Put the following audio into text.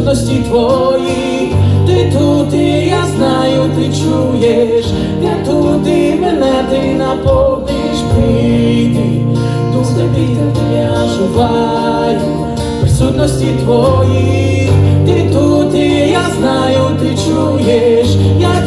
присутності твоїй, ти тут, і я знаю, ти чуєш, я тут і мене ти наповниш, прийди, дух тобі я жуваю, присутності твоїй, ти тут, і я знаю, ти чуєш. я